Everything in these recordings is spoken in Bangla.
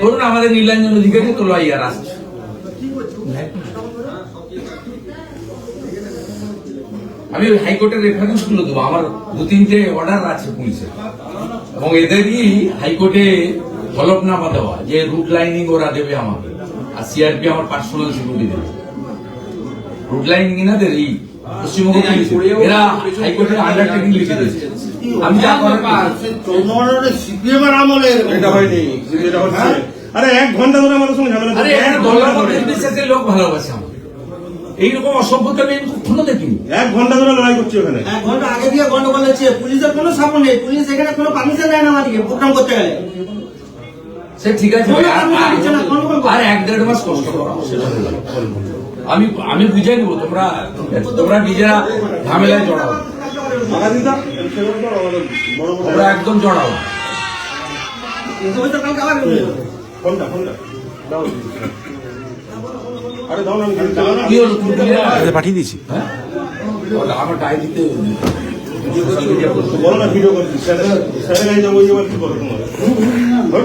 ধরুন আমাদের নীলাঞ্জন অধিকারী তো লয়ার আসছে আমি ওই হাইকোর্টের রেফারেন্সগুলো দেবো, আমার দু তিনটে অর্ডার আছে পুলিশের এবং এদেরই হাইকোর্টে হলফনামা দেওয়া, যে রুট লাইনিং ওরা দেবে আমাকে। আর সিআরপি আমার পার্সোনাল সিকিউরিটি দেবে। রুট লাইনিং ইনাদের এই পশ্চিমবঙ্গ এরা হাইকোর্টের আন্ডারটেকিং লিখে দিয়েছে। আমি যা করার সিপিএমের আমলে এটা হয়নি এটা হচ্ছে আরে এক ঘণ্টা ধরে আমাদের সঙ্গে ঝামেলা আরে এক দলের ঘণ্টা মধ্যে ধরে। বিশ্বাসের লোক ভালোবাসে আমাকে। এইরকম অসভ্যতা আমি কখনো দেখিনি। এক ঘণ্টা ধরে লড়াই করছি ওখানে। এক ঘণ্টা আগে দিয়ে গন্ডগোল হচ্ছে পুলিশের কোনো সাপোর্ট নেই। পুলিশ এখানে কোনো পারমিশন দেয় না আমাদেরকে প্রোগ্রাম করতে গেলে। সে ঠিক আছে আর- এক দেড় মাস কষ্ট করো হয়ে। আমি আমি বুঝাই নেব তোমরা তোমরা নিজেরা ঝামেলায় জড়াও। দিতা তোমরা একদম জড়াও? আচ্ছা, পাঠিয়ে দিয়েছি। হ্যাঁ? আমার ডায়েরিতে বলো না ভিডিও করছি স্যারের যাব এবার কি করো তোমার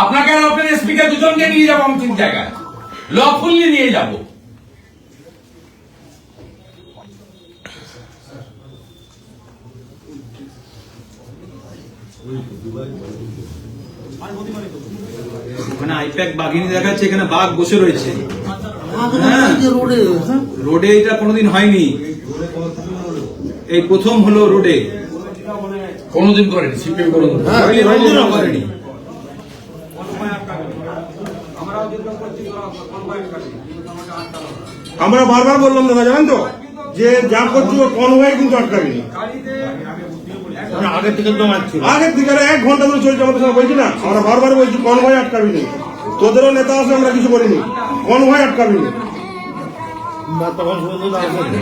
আপনাকে আর আপনার স্পিকার দুজনকে নিয়ে যাব আমি তিন জায়গায়। লফুল্লি নিয়ে যাব। ওখানে আইপ্যাক বাঘিনী দেখাচ্ছে এখানে বাঘ বসে রয়েছে। রোডে। হ্যাঁ রোডে এটা কোনোদিন হয়নি। এই প্রথম হলো রোডে। কোনোদিন করেনি সিপিএম কোনোদিন করেনি। আমরা বারবার বললাম দাদা জানেন তো? যে যা করছি ও কোন ভাই কিন্তু আটকাবিনি। আগের থেকে আগের থেকে এক ঘণ্টা ধরে চলছে আমাদের সঙ্গে বলছি না আমরা বারবার বলছি কোন ভাই আটকাবিনি। তোদেরও নেতা আছে আমরা কিছু করিনি। কোন ভাই আটকাবিনি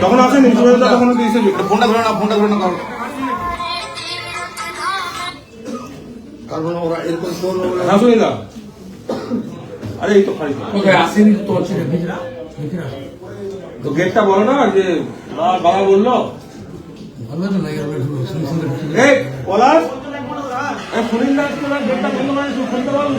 তখন আসেনি। তখন দিয়েছে। ফোনটা ধরে না ফোনটা ধরে না কারণ ওরা এরকম আরে এই তো খালি কোথায় আসেনি তো হচ্ছে তো গেটটা বলো না যে বা- বাবা বলল। এই পলাশ। সুনীল দাস তো গেটটা বন্ধ।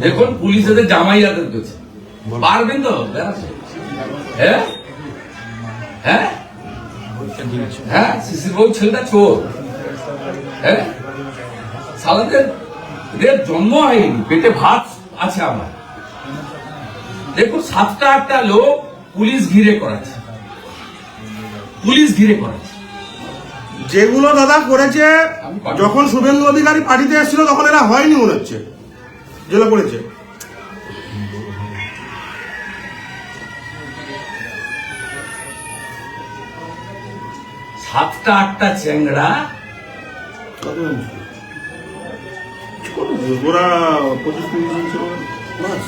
দেখুন পুলিশ এদের জামাই আদর করছে। পারবেন তো? হ্যাঁ? হ্যাঁ? হ্যাঁ শিশির বাবু ছেলেটা চোর। হ্যাঁ? সালাদের এদের জন্ম হয়নি পেটে ভাত আছে আমার। দেখুন সাতটা আটটা লোক পুলিশ ঘিরে করাচ্ছে। পুলিশ ঘিরে করাচ্ছে। যেগুলো দাদা করেছে যখন শুভেন্দু অধিকারী পার্টিতে এসেছিল তখন এরা হয়নি মনে হচ্ছে। যেগুলো করেছে সাতটা আটটা চ্যাংড়া। ওরা পঁচিশ তিরিশ জন ছিল। বাস।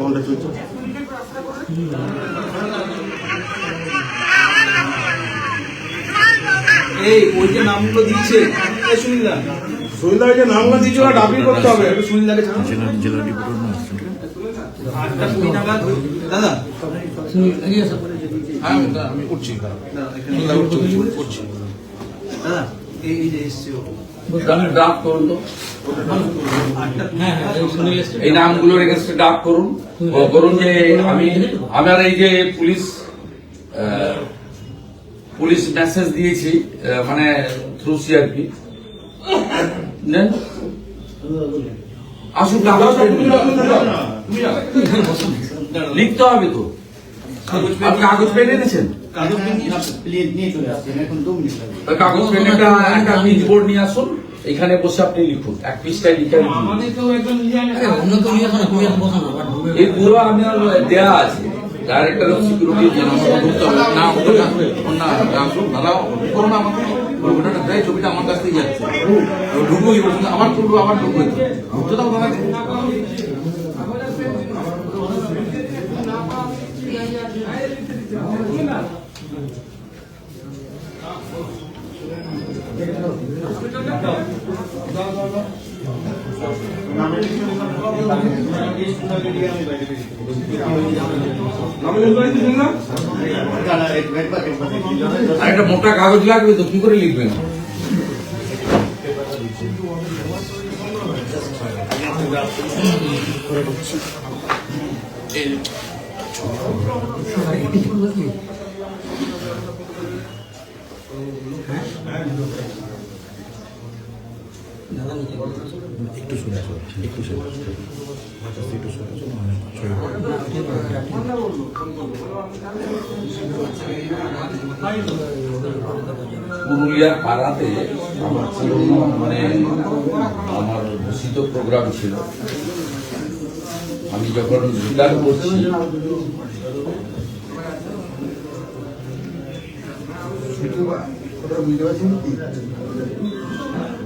ঘণ্টা চলছে। এই ওই যে নামগুলো দিচ্ছে। সুবিধা হয়েছে নামগুলো দিয়েছিল ডাবলি করতে হবে। একটু সুনীলদাকে আটটা কুড়ি নাগাদ দাদা আমি উঠছি দাদা, এখানে দাদা এই এই যে এসছে ডাক করুন তো। এই নামগুলোর এগেনস্টে ডাক করুন। করুন যে আমি আমার এই যে পুলিশ পুলিশ মেসেজ দিয়েছি মানে থ্রু সিআরপি আসুন। লিখতে হবে তো। কাগজ আপনি কাগজ পেন এনেছেন? কাগজ পেন নিয়ে নিয়ে চলে আসছি এখন দু মিনিট লাগবে। কাগজ পেন একটা একটা পিচ বোর্ড নিয়ে আসুন এখানে বসে আপনি লিখুন। এক পৃষ্ঠায় লিখে না না এই পুরো আমার দেয়া আছে। ডাইরেক্টর অফ সিকিউরিটি না না দাদা করো না আমাকে। দেয় ছবিটা আমার কাছ থেকে যাচ্ছে। ঢুকবো কি বলছেন আবার ঢুকবো। ঢুকতে দাও দাদা। একটা মোটা কাগজ লাগবে তো কি করে লিখবেন? পুরুলিয়ার পাড়াতে আমার পুরনো মানে আমার ঘোষিত প্রোগ্রাম ছিল। আমি যখন স্বীকার করছি না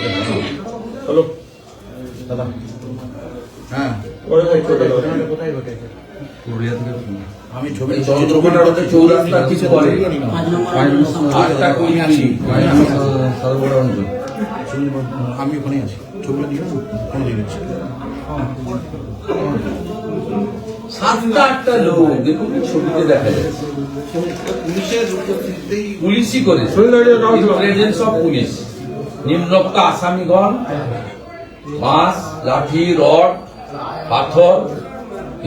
হ্যালো। দাদা। হ্যাঁ। কোথায় আমি ছবি চন্দ্রকোনার কিছু আটটা আছি? অঞ্চল। আমি ওখানে আছি। ছবিটা দিয়ে ফোন দিয়ে দিচ্ছি সাতটা আটটা লোক দেখুন ছবিতে দেখা যাচ্ছে পুলিশই করেছে। প্রেজেন্স অফ পুলিশ নিম্নোক্ত আসামিগণ বাঁশ লাঠি, রড, পাথর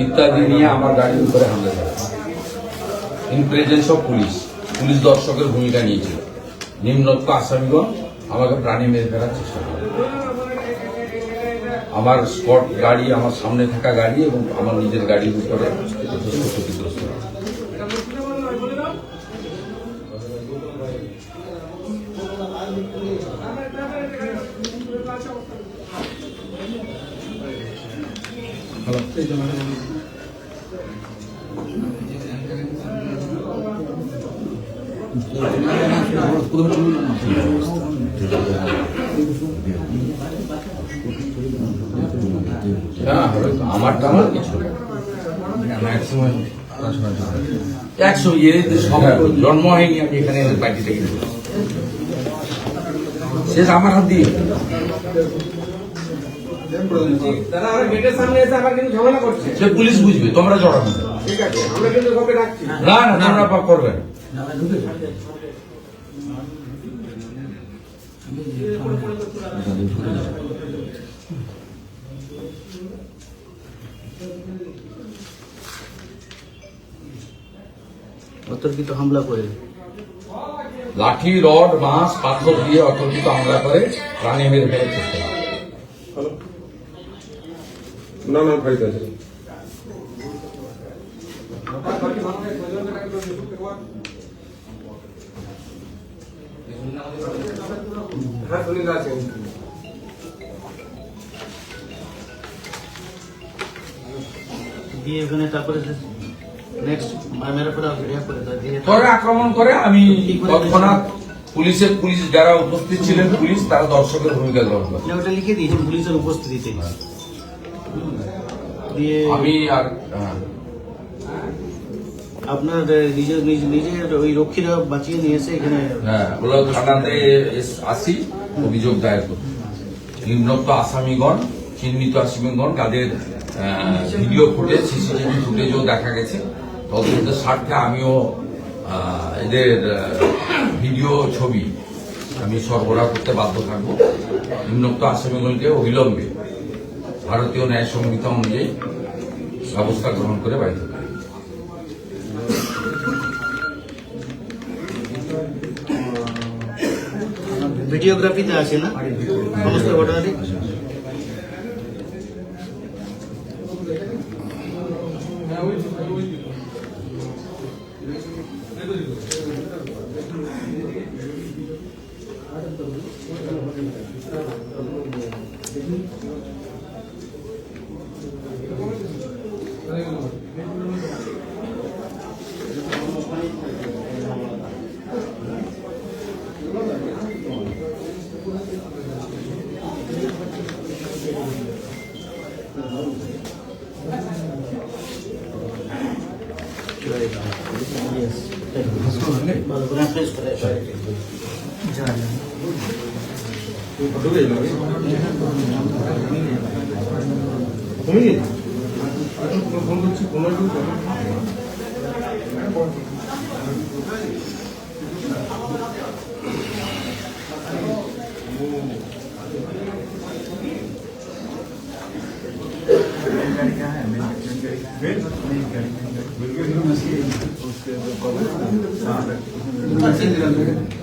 ইত্যাদি নিয়ে আমার গাড়ির উপরে হামলা চালায়। In presence of police police দর্শকের ভূমিকা নিয়েছিল। নিম্নোক্ত আসামিগণ আমাকে প্রাণী মেরে ফেলার চেষ্টা করে। আমার স্পট গাড়ি, আমার সামনে থাকা গাড়ি এবং আমার নিজের গাড়ির উপরে যথেষ্ট ক্ষতিগ্রস্ত। না আমারটা কিছু একশো ইয়ে সব জন্ম হয়নি আমি এখানে থেকে শেষ আমার হাত দিয়ে। দাদা আমরা গেটের সামনে এসে আবার কিন্তু ঝামেলা করছে। সে পুলিশ বুঝবে তোমরা জড়াবে না। ঠিক আছে আমরা কিন্তু কাউকে রাখছি না না তোমরা পাপ করবে অতর্কিত হামলা করে। লাঠি রড বাঁশ পাথর দিয়ে অতর্কিত হামলা করে প্রাণী মেরে ফেলার চেষ্টা না না বাড়িতে আছে হ্যাঁ সুনীল আছেন। দিয়ে ওখানে তারপরে নেক্সট মেরে পরে ভিডিও করে দিয়ে আক্রমণ করে আমি তৎক্ষণাৎ পুলিশের পুলিশ যারা উপস্থিত ছিলেন পুলিশ তারা দর্শকের ভূমিকা গ্রহণ করে। ওটা লিখে দিয়েছেন পুলিশের উপস্থিতিতে। দিয়ে আমি আর। আপনার নিজ- নিজের ওই রক্ষীরা বাঁচিয়ে এখানে হ্যাঁ থানাতে আসি অভিযোগ দায়ের করতে নিম্নোক্ত আসামিগণ চিহ্নিত আসামিগণ তাদের ভিডিও ফুটেজ সিসিটিভি ফুটেজও দেখা গেছে তদন্তের স্বার্থে আমিও এদের ভিডিও ছবি আমি সরবরাহ করতে বাধ্য থাকব নিম্নোক্ত আসামিগণকে অবিলম্বে ভারতীয় ন্যায় সংহিতা অনুযায়ী ব্যবস্থা গ্রহণ করে পারি ভিডিওগ্রাফিতে আছে না? সমস্ত ঘটনাটি ভালো ফোন করছি কোনো Gracias.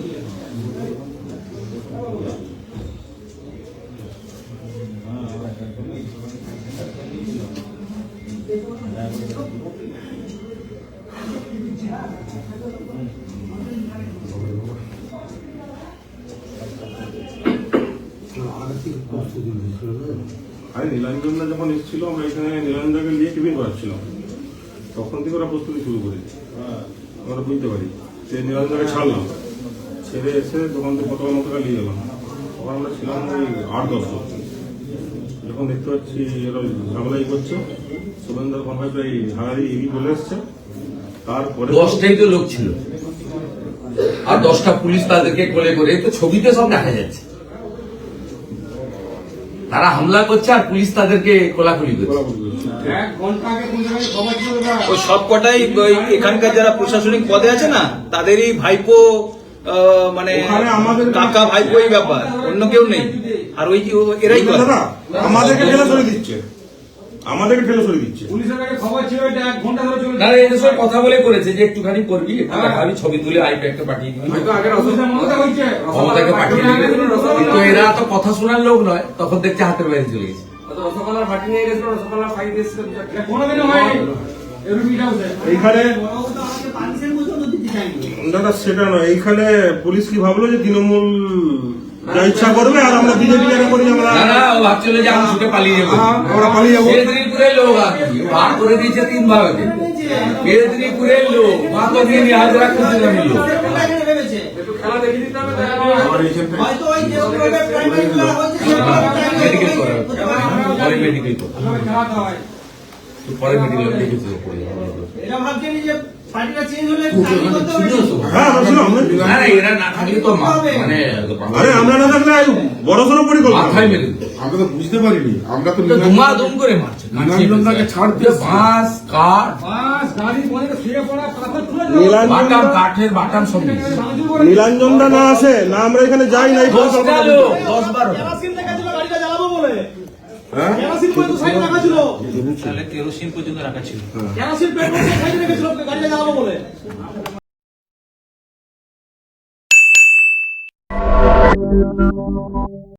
আরে নীলাঞ্জনদা যখন এসেছিল আমরা এখানে নীলাঞ্জনদাকে নিয়ে টিফিন করাচ্ছিলাম। তখন থেকে ওরা প্রস্তুতি শুরু করেছে। আমরা বুঝতে পারি। সে নীলাঞ্জনদাকে ছাড়লাম। ছেড়ে এসে দোকান থেকে পতাকা মতাকা নিয়ে গেলাম। তখন আমরা ছিলাম ওই আট দশ যখন দেখতে পাচ্ছি এরা ঝামেলাই করছে সুরেন্দ্র কনভাই প্রায় হারারি এগিয়ে চলে এসছে। তারপরে দশটাই তো লোক ছিল। আর দশটা পুলিশ তাদেরকে কোলে করে তো ছবিতে সব দেখা যাচ্ছে। তারা হামলা করছে আর পুলিশ তাদেরকে কোলাকুলি করছে। ওই সব কটাই এখানকার যারা প্রশাসনিক পদে আছে না তাদেরই ভাইপো আহ, মানে আমাদের- কাকা ভাইপো এই ব্যাপার অন্য কেউ নেই। আর ওই এরাই আমাদেরকে দিচ্ছে। আমাদেরকে সরে দিচ্ছে। পুলিশের কাছে খবর ছিল এটা এক ঘণ্টা ধরে চলে না এদের সঙ্গে কথা বলে করেছে যে একটুখানি করবি একটু দেখাবি ছবি তুলে আইপ্যাডটা পাঠিয়ে দিবি। হয়তো মমতা হয়েছে। ক্ষমতাকে পাঠিয়ে কিন্তু এরা তো কথা শোনার লোক নয় তখন দেখছে হাতের বাইরে চলে গেছে। রসগোল্লা ফাটি নিয়ে গেছিল রসগোল্লা দিয়েছিল কোনোদিনও হয়নি। এইখানে দাদা সেটা নয় এইখানে পুলিশ কি ভাবলো যে তৃণমূল যা ইচ্ছা করবে আর আমরা বিজেপি যারা করি আমরা না না ও ভাবছিল যে আমি ছুটে পালিয়ে যাব। হ্যাঁ, আমরা পালিয়ে যাব। মেদিনীপুরের লোক আর ভাগ করে দিয়েছে তিন ভাগে মেদিনীপুরের লোক। মাত্র দিয়ে হাজার খুঁজে লোক। একটু খেলা দেখে মেডিকেল পরে মেডিকেল করা। হয় মেডিকেল দেখেছি হ্যাঁ আমরা ছিলাম না না এরা না থাকলে তো মানে আরে আমরা না থাকলে বড় সড়ো পরিকল্পনা মাথায় মেরে আমরা তো বুঝতে পারিনি। আমরা তো তো ধুমাধুম করে মারছে নীলাঞ্জনদাকে ছাড় দিয়েছে। বাঁশ কাঠ। বাস গাড়ি মনে শুয়ে পড়া পাথর তুলে বাটাম কাঠের বাটাম সব নিয়েছে। না আসে না আমরা এখানে যাই নাই দশ বারো হ্যাঁ কেরোসিন পর্যন্ত রাখা ছিল। কেরোসিন পেট্রোল সাইডে রেখেছিল গাড়িটা জ্বালাবো বলে।